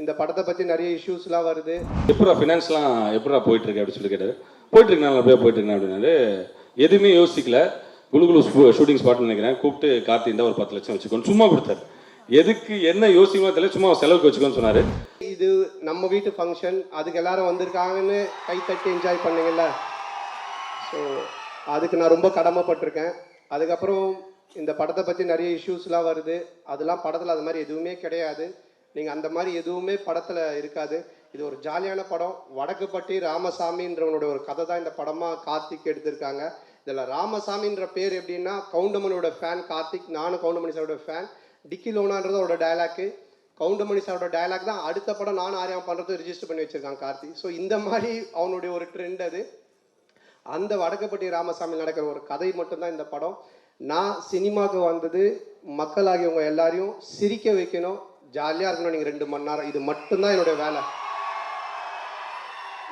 இந்த படத்தை பற்றி நிறைய இஷ்யூஸ்லாம் வருது. எப்படா ஃபினான்ஸ்லாம் எப்படா போயிட்டு இருக்கு அப்படின்னு சொல்லி கேட்டாரு. போயிட்டு இருக்கு நல்லபடியாக போயிட்டு இருக்கேன் அப்படின்னாரு. எதுவுமே யோசிக்கல. குழு குழு ஷூட்டிங் ஸ்பாட்னு நினைக்கிறேன். கூப்பிட்டு கார்த்தி இருந்தால் ஒரு பத்து லட்சம் வச்சுக்கோன்னு சும்மா கொடுத்தாரு. எதுக்கு என்ன யோசிக்கணும் தெரியல சும்மா செலவுக்கு வச்சுக்கோன்னு சொன்னாரு. இது நம்ம வீட்டு ஃபங்க்ஷன் அதுக்கு எல்லாரும் வந்திருக்காங்கன்னு கை தட்டி என்ஜாய் பண்ணீங்கல்ல? ஸோ அதுக்கு நான் ரொம்ப கடமைப்பட்டிருக்கேன். அதுக்கப்புறம் இந்த படத்தை பற்றி நிறைய இஷ்யூஸ்லாம் வருது. அதெல்லாம் படத்தில் அது மாதிரி எதுவுமே கிடையாது. நீங்கள் அந்த மாதிரி எதுவுமே படத்தில் இருக்காது. இது ஒரு ஜாலியான படம். வடக்குப்பட்டி ராமசாமின்றவனுடைய ஒரு கதை தான் இந்த படமாக கார்த்திக் எடுத்திருக்காங்க. இதில் ராமசாமின்ற பேர் எப்படின்னா கவுண்டமணியோட ஃபேன் கார்த்திக் நானும் கவுண்டமணி சாரோட ஃபேன் டிக்கி லோனான்றது அவரோட டயலாக்கு கவுண்டமணி சாரோட டயலாக் தான் அடுத்த படம் நானும் ஆரியம் பண்ணுறது ரிஜிஸ்டர் பண்ணி வச்சுருக்காங்க கார்த்திக். ஸோ இந்த மாதிரி அவனுடைய ஒரு ட்ரெண்ட் அது. அந்த வடக்குப்பட்டி ராமசாமி நடக்கிற ஒரு கதை மட்டும்தான் இந்த படம். நான் சினிமாவுக்கு வந்தது மக்களாகியவங்க எல்லாரையும் சிரிக்க வைக்கணும். ஜாலியாக இருக்கணும். நீங்கள் ரெண்டு மணி நேரம். இது மட்டும்தான் என்னுடைய வேலை.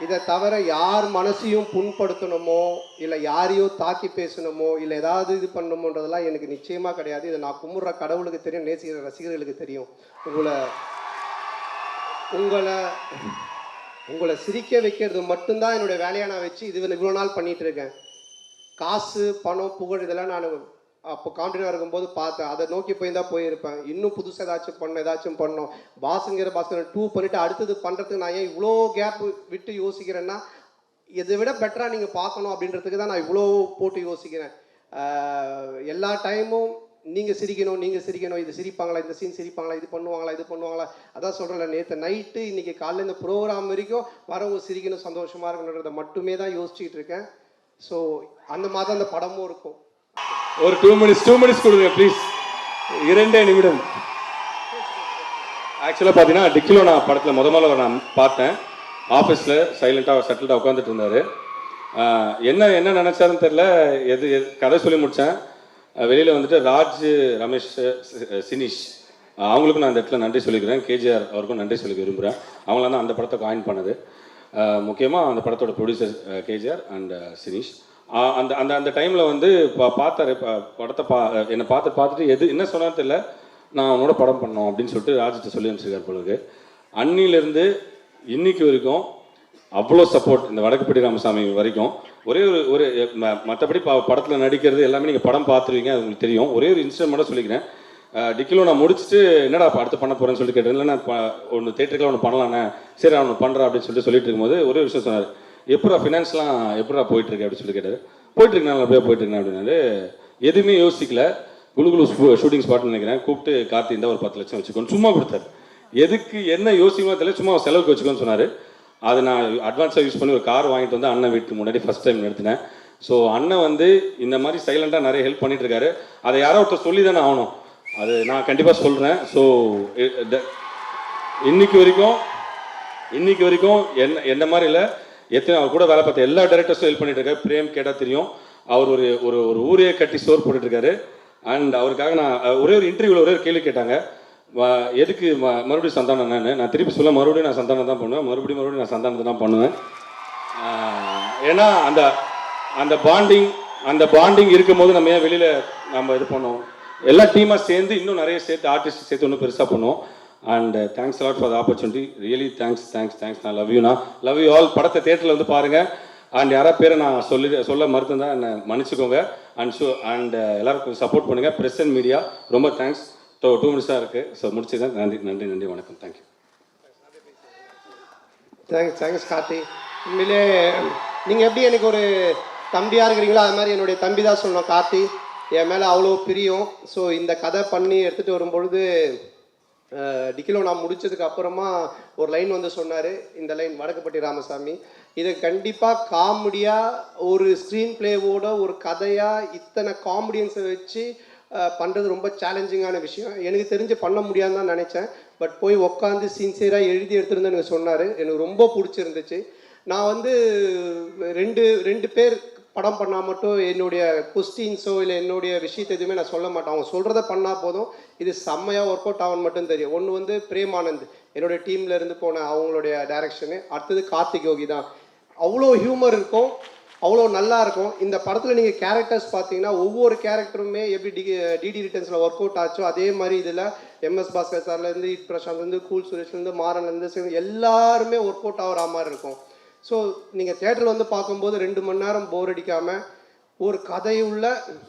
இதை தவிர யார் மனசையும் புண்படுத்தணுமோ இல்லை யாரையோ தாக்கி பேசணுமோ இல்லை ஏதாவது இது பண்ணணுமோன்றதெல்லாம் எனக்கு நிச்சயமாக கிடையாது. இதை நான் கும்பிட்ற கடவுளுக்கு தெரியும் நேசிக்கிற ரசிகர்களுக்கு தெரியும். உங்களை உங்களை உங்களை சிரிக்க வைக்கிறது மட்டும்தான் என்னுடைய வேலையை நான் வச்சு இது இவ்வளோ நாள் பண்ணிகிட்டு இருக்கேன். காசு பணம் புகழ் இதெல்லாம் நான் அப்போ காண்டினாக இருக்கும்போது பார்த்தேன். அதை நோக்கி போய் தான் போயிருப்பேன். இன்னும் புதுசாக ஏதாச்சும் பண்ண ஏதாச்சும் பண்ணோம் பாசுங்கிற பாஸ்கர் டூ பண்ணிவிட்டு அடுத்தது பண்ணுறதுக்கு நான் ஏன் இவ்வளோ கேப் விட்டு யோசிக்கிறேன்னா இதை விட பெட்டராக நீங்கள் பார்க்கணும் அப்படின்றதுக்கு தான் நான் இவ்வளோ போட்டு யோசிக்கிறேன். எல்லா டைமும் நீங்கள் சிரிக்கணும் நீங்கள் சிரிக்கணும். இது சிரிப்பாங்களா இந்த சீன் சிரிப்பாங்களா இது பண்ணுவாங்களா இது பண்ணுவாங்களா? அதான் சொல்கிறேன்ல நேற்று நைட்டு இன்றைக்கி காலையில் இந்த ப்ரோக்ராம் வரைக்கும் வரவங்க சிரிக்கணும் சந்தோஷமாக இருக்கணுன்றதை மட்டுமே தான் யோசிச்சுக்கிட்டு இருக்கேன். ஸோ அந்த மாதிரி தான் அந்த படமும் இருக்கும். ஒரு டூ மினிட்ஸ் டூ மினிட்ஸ் கொடுங்க ப்ளீஸ் இரண்டே நிமிடம். ஆக்சுவலாக பார்த்தீங்கன்னா டிக்கிலோ நான் படத்தில் முத முதல்ல நான் பார்த்தேன். ஆஃபீஸில் சைலண்ட்டாக செட்டில்டாக உட்காந்துட்டு இருந்தார். என்ன என்ன நினச்சாருன்னு தெரில எது எது- கதை சொல்லி முடித்தேன் வெளியில் வந்துட்டு ராஜ் ரமேஷ் சினிஷ் அவங்களுக்கும் நான் இந்த இடத்துல நன்றி சொல்லிக்கிறேன். கேஜிஆர் அவருக்கும் நன்றி சொல்லிக்க விரும்புகிறேன் அவங்களாம் தான் அந்த படத்தை காயின் பண்ணது. முக்கியமாக அந்த படத்தோட ப்ரொடியூசர் கேஜிஆர் அண்ட் சினிஷ். அந்த அந்த அந்த டைமில் வந்து பா பார்த்தாரு படத்தை பா என்னை பார்த்து பார்த்துட்டு எது என்ன சொன்னான்னு தெரியல. நான் உன்னோட படம் பண்ணோம் அப்படின்னு சொல்லிட்டு ராஜத்தை சொல்லி அனுப்பிச்சிருக்கார் பொழுது அன்னிலேருந்து இன்னைக்கு வரைக்கும் அவ்வளோ சப்போர்ட் இந்த வடக்குப்பட்டி ராமசாமி வரைக்கும். ஒரே ஒரு ஒரு மற்றபடி ப படத்தில் நடிக்கிறது எல்லாமே நீங்கள் படம் பார்த்துருவீங்க அது உங்களுக்கு தெரியும். ஒரே ஒரு இன்சிடென்ட் மட்டும் சொல்லிக்கிறேன். டிக்கிலோ நான் முடிச்சுட்டு என்னடா அடுத்து பண்ண போகிறேன்னு சொல்லி கேட்டேன். இல்லை நான் ஒன்று தேட்டருக்குலாம் ஒன்று பண்ணலாண்ணே சரி அவனு பண்ணுறா அப்படின்னு சொல்லிட்டு சொல்லிட்டு இருக்கும்போது ஒரே விஷயம் சொன்னார். எப்படா ஃபினான்ஸ்லாம் எப்படா போயிட்டு இருக்கு அப்படின்னு சொல்லி கேட்டார். போயிட்டு இருக்கு நல்லபடியாக போயிட்டு இருக்கேன் அப்படின்னாரு. எதுவுமே யோசிக்கல. குழு குழு ஷூட்டிங் ஸ்பாட்னு நினைக்கிறேன். கூப்பிட்டு கார்த்தி இருந்தால் ஒரு பத்து லட்சம் வச்சுக்கோன்னு சும்மா கொடுத்தாரு. எதுக்கு என்ன யோசிக்கணும் தெரியல சும்மா செலவுக்கு வச்சுக்கோன்னு சொன்னார். அது நான் அட்வான்ஸாக யூஸ் பண்ணி ஒரு கார் வாங்கிட்டு வந்து அண்ணன் வீட்டுக்கு முன்னாடி ஃபஸ்ட் டைம் நிறுத்தினேன். ஸோ அண்ணன் வந்து இந்த மாதிரி சைலண்டாக நிறைய ஹெல்ப் பண்ணிட்டு இருக்காரு அதை யாரோ ஒருத்தர் சொல்லி தானே ஆகணும். அது நான் கண்டிப்பாக சொல்கிறேன் ஸோ இன்னைக்கு வரைக்கும் இன்னைக்கு வரைக்கும் என்ன என்ன மாதிரி இல்லை. எத்தனை அவர் கூட வேலை பார்த்த எல்லா டேரக்டர்ஸும் ஹெல்ப் பண்ணிட்டு இருக்காரு. பிரேம் கேட்டால் தெரியும். அவர் ஒரு ஒரு ஒரு ஊரே கட்டி சோர் போட்டுட்டு இருக்காரு. அண்ட் அவருக்காக நான் ஒரே ஒரு இன்டர்வியூவில் ஒரே ஒரு கேள்வி கேட்டாங்க. வ- எதுக்கு மறுபடியும் சந்தானம் நான் நான் திருப்பி சொல்ல மறுபடியும் நான் சந்தானம் தான் பண்ணுவேன். மறுபடியும் மறுபடியும் நான் சந்தானத்தை தான் பண்ணுவேன். ஏன்னா அந்த அந்த பாண்டிங் அந்த பாண்டிங் இருக்கும்போது நம்ம ஏன் வெளியில் நம்ம இது பண்ணோம் எல்லா டீமாக சேர்ந்து இன்னும் நிறைய சேர்த்து ஆர்டிஸ்ட் சேர்த்து இன்னும் பெருசாக பண்ணுவோம். And thanks a lot for the opportunity really thanks thanks thanks நான் லவ் யூ நான் லவ் யூ ஆல் படத்தை தேட்டரில் வந்து பாருங்கள் அண்ட் யாராவது பேரை நான் சொல்லி சொல்ல மறுத்திருந்தா என்னை மன்னிச்சுக்கோங்க. அண்ட் ஷோ அண்ட் எல்லாருக்கும் சப்போர்ட் பண்ணுங்கள் ப்ரெஸ் அண்ட் மீடியா ரொம்ப தேங்க்ஸ் டூ டூ மினிட்ஸாக இருக்குது ஸோ முடிச்சுதான் நன்றி நன்றி நன்றி. வணக்கம். Thank you thanks thanks Karthi. உண்மையிலே நீங்கள் எப்படி எனக்கு ஒரு தம்பியாக இருக்கிறீங்களோ அது மாதிரி என்னுடைய தம்பி தான் சொல்லணும் கார்த்தி. என் மேலே அவ்வளோ பிரியம். ஸோ இந்த கதை பண்ணி எடுத்துகிட்டு வரும்பொழுது டிக்கிலோ நான் முடித்ததுக்கு அப்புறமா ஒரு லைன் வந்து சொன்னார். இந்த லைன் வடக்குப்பட்டி ராமசாமி. இதை கண்டிப்பாக காமெடியாக ஒரு ஸ்க்ரீன் பிளேவோட ஒரு கதையாக இத்தனை காமெடியன்ஸை வச்சு பண்ணுறது ரொம்ப சேலஞ்சிங்கான விஷயம். எனக்கு தெரிஞ்சு பண்ண முடியாதுன்னு தான் நினச்சேன். பட் போய் உட்காந்து சின்சியராக எழுதி எடுத்துருந்து எனக்கு சொன்னார். எனக்கு ரொம்ப பிடிச்சிருந்துச்சு. நான் வந்து ரெண்டு ரெண்டு பேர் படம் பண்ணால் மட்டும் என்னுடைய கொஸ்டின்ஸோ இல்லை என்னுடைய விஷயத்தை எதுவுமே நான் சொல்ல மாட்டேன். அவங்க சொல்கிறத பண்ணால் போதும். இது செம்மையாக ஒர்க் அவுட் ஆகும்னு மட்டும் தெரியும். ஒன்று வந்து பிரேமானந்த் என்னுடைய டீமில் இருந்து போன அவங்களுடைய டைரக்ஷனு அடுத்தது கார்த்திக் யோகி தான். அவ்வளோ ஹியூமர் இருக்கும். அவ்வளோ நல்லா இருக்கும். இந்த படத்தில் நீங்கள் கேரக்டர்ஸ் பார்த்தீங்கன்னா ஒவ்வொரு கேரக்டருமே எப்படி டி டிடி ரிட்டர்ன்ஸில் ஒர்க் அவுட் ஆச்சோ அதே மாதிரி இதில் எம்எஸ் பாஸ்கர் சார்லேருந்து இட் பிரசாந்த்லேருந்து கூல் சுரேஷ்லேருந்து மாறன்லேருந்து எல்லாருமே ஒர்க் அவுட் ஆகிற மாதிரி இருக்கும். ஸோ நீங்கள் தேட்டரில் வந்து பார்க்கும்போது ரெண்டு மணி நேரம் போர் அடிக்காமல் ஒரு கதையுள்ள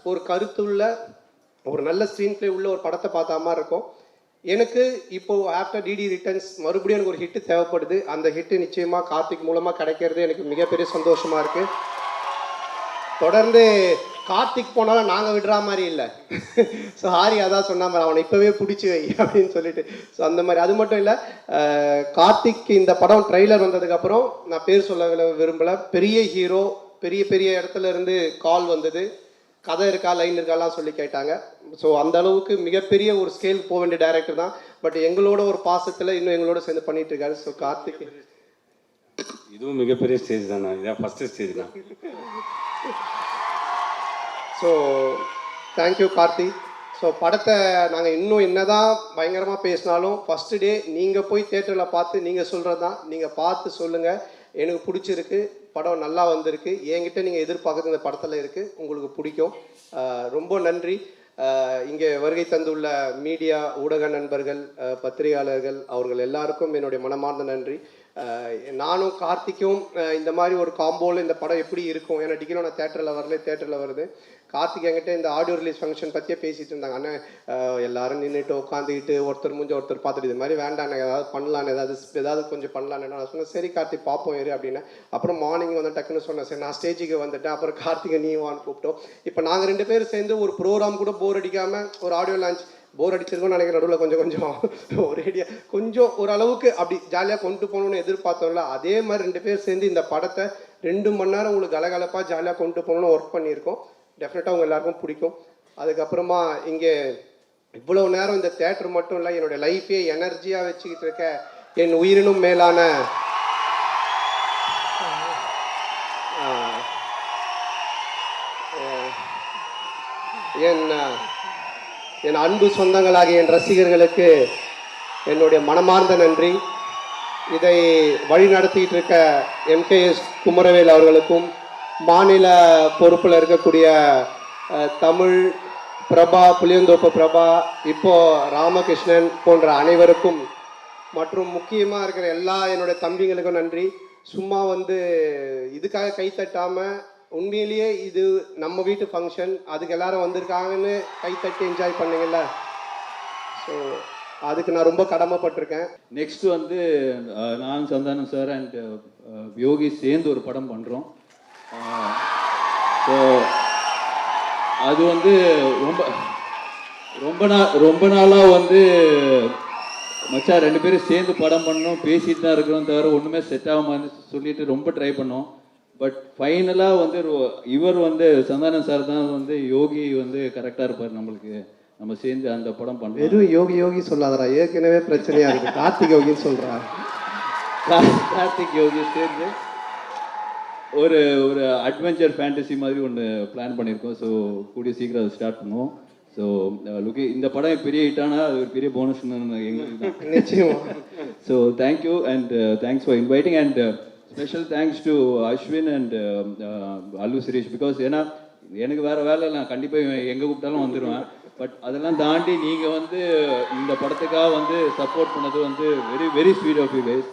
ஒரு கருத்துள்ள ஒரு நல்ல ஸ்க்ரீன் ப்ளே உள்ள ஒரு படத்தை பார்த்தா மாதிரி இருக்கும். எனக்கு இப்போது ஆஃப்டர் டிடி ரிட்டர்ன்ஸ் மறுபடியும் எனக்கு ஒரு ஹிட்டு தேவைப்படுது. அந்த ஹிட்டு நிச்சயமாக கார்த்திக் மூலமாக கிடைக்கிறது எனக்கு மிகப்பெரிய சந்தோஷமாக இருக்குது தொடர்ந்து கார்த்திக் போனாலும் நாங்கள் விடுற மாதிரி இல்லை. ஸோ ஹாரி அதான் சொன்ன மாதிரி அவனை இப்போவே பிடிச்சி வை அப்படின்னு சொல்லிட்டு. ஸோ அந்த மாதிரி. அது மட்டும் இல்லை கார்த்திக் இந்த படம் ட்ரெய்லர் வந்ததுக்கப்புறம் நான் பேர் சொல்ல விரும்பலை விரும்பல. பெரிய ஹீரோ பெரிய பெரிய இடத்துல இருந்து கால் வந்தது. கதை இருக்கா லைன் இருக்காலாம் சொல்லி கேட்டாங்க. ஸோ அந்த அளவுக்கு மிகப்பெரிய ஒரு ஸ்கேல் போக வேண்டிய டைரக்டர் தான். பட் எங்களோட ஒரு பாசத்தில் இன்னும் எங்களோட சேர்ந்து பண்ணிட்டு இருக்காரு. ஸோ கார்த்திக். இதுவும் மிகப்பெரிய ஸ்டேஜ் தான் இதான் ஃபஸ்ட்டு ஸ்டேஜ் தான். So thank you Karthik so படத்தை நாங்கள் இன்னும் என்னதான் பயங்கரமாக பேசினாலும் ஃபஸ்ட்டு டே நீங்கள் போய் தேட்டரில் பார்த்து நீங்கள் சொல்கிறது தான் நீங்கள் பார்த்து சொல்லுங்கள் எனக்கு பிடிச்சிருக்கு. படம் நல்லா வந்திருக்கு. என்கிட்ட நீங்கள் எதிர்பார்க்குறது இந்த படத்தில் இருக்குது உங்களுக்கு பிடிக்கும். ரொம்ப நன்றி. இங்கே வருகை தந்துள்ள மீடியா ஊடக நண்பர்கள் பத்திரிகையாளர்கள் அவர்கள் எல்லாருக்கும் என்னுடைய மனமார்ந்த நன்றி. நானும் கார்த்திக்கும் இந்த மாதிரி ஒரு காம்போவில் இந்த படம் எப்படி இருக்கும்? ஏன்னா டிகிரி நான் தேட்டரில் வரல தேட்டரில் வருது. கார்த்திக் என்கிட்ட இந்த ஆடியோ ரிலீஸ் ஃபங்க்ஷன் பற்றியே பேசிகிட்டு இருந்தாங்க. அண்ணன் எல்லாரும் நின்றுட்டு உட்காந்துக்கிட்டு ஒருத்தர் முடிஞ்ச ஒருத்தர் பார்த்துட்டு இது மாதிரி வேண்டாம் ஏதாவது பண்ணலான்னு ஏதாவது ஏதாவது கொஞ்சம் பண்ணலான்னு நான் சொன்னேன். சரி கார்த்திக் பார்ப்போம் இரு அப்படின்னு. அப்புறம் மார்னிங் வந்து டக்குன்னு சொன்னேன். சரி நான் ஸ்டேஜுக்கு வந்துட்டேன். அப்புறம் கார்த்திகை நீ வான்னு கூப்பிட்டோம். இப்போ நாங்கள் ரெண்டு பேரும் சேர்ந்து ஒரு ப்ரோக்ராம் கூட போர் அடிக்காமல் ஒரு ஆடியோ லான்ச் போர் அடிச்சிருக்கோம்னு நினைக்கிற நடுவில் கொஞ்சம் கொஞ்சம். ஒரேடியா கொஞ்சம் ஓரளவுக்கு அப்படி ஜாலியாக கொண்டு போகணும்னு எதிர்பார்த்தோம்ல அதே மாதிரி ரெண்டு பேர் சேர்ந்து இந்த படத்தை ரெண்டு மணி நேரம் உங்களுக்கு கலகலப்பாக ஜாலியாக கொண்டு போகணும்னு ஒர்க் பண்ணியிருக்கோம். டெஃபினட்டாக உங்கள் எல்லாருக்கும் பிடிக்கும். அதுக்கப்புறமா இங்கே இவ்வளோ நேரம் இந்த தேட்டர் மட்டும் இல்லை என்னுடைய லைஃப்பே எனர்ஜியாக வச்சுக்கிட்டு இருக்க என் உயிரினும் மேலான ஆஹ், என் என் அன்பு சொந்தங்களாகிய என் ரசிகர்களுக்கு என்னுடைய மனமார்ந்த நன்றி. இதை வழி நடத்திட்டு இருக்க எம்கேஎஸ் குமரவேல் அவர்களுக்கும் மாநில பொறுப்பில் இருக்கக்கூடிய தமிழ் பிரபா புளியந்தோப்பு பிரபா இப்போ ராமகிருஷ்ணன் போன்ற அனைவருக்கும் மற்றும் முக்கியமாக இருக்கிற எல்லா என்னுடைய தம்பிங்களுக்கும் நன்றி. சும்மா வந்து இதுக்காக கைத்தட்டாமல் உண்மையிலேயே இது நம்ம வீட்டு ஃபங்க்ஷன் அதுக்கு எல்லாரும் வந்திருக்காங்கன்னு கை தட்டி என்ஜாய் பண்ணீங்கல்ல? ஸோ அதுக்கு நான் ரொம்ப கடமைப்பட்டிருக்கேன். நெக்ஸ்ட் வந்து நான் சந்தானம் சார் அண்ட் யோகி சேர்ந்து ஒரு படம் பண்ணுறோம் ஸோ அது வந்து ரொம்ப ரொம்ப நாள் ரொம்ப நாளாக வந்து மச்சா ரெண்டு பேரும் சேர்ந்து படம் பண்ணோம் பேசிட்டு தான் இருக்கிறோம் தவிர ஒன்றுமே செட் ஆகாமல் சொல்லிட்டு ரொம்ப ட்ரை பண்ணோம். பட் ஃபைனலாக வந்து இவர் வந்து சந்தானம் சார் தான் வந்து யோகி வந்து கரெக்டாக இருப்பார் நம்மளுக்கு. நம்ம சேர்ந்து அந்த படம் பண்ணுறோம் வெறும் யோகி யோகி சொல்லாதடா. ஏற்கனவே பிரச்சனையா இருக்கு. கார்த்திக் யோகின்னு சொல்றா. கா- கார்த்திக் யோகி சேர்ந்து ஒரு ஒரு அட்வென்ச்சர் ஃபேண்டசி மாதிரி ஒன்று பிளான் பண்ணியிருக்கோம் ஸோ கூடிய சீக்கிரம் அதை ஸ்டார்ட் பண்ணுவோம். ஸோ லுக்கி இந்த படம் பெரிய ஹிட்டானா அது ஒரு பெரிய போனஸ் எங்களுக்கு so thank you and thanks for inviting and special thanks to Ashwin and Allu Suresh because ஏன்னா எனக்கு வேற வேலை நான் கண்டிப்பாக எங்கே கூப்பிட்டாலும் வந்துடுவேன் பட் அதெல்லாம் தாண்டி நீங்கள் வந்து இந்த படத்துக்காக வந்து சப்போர்ட் பண்ணது வந்து very very sweet of you guys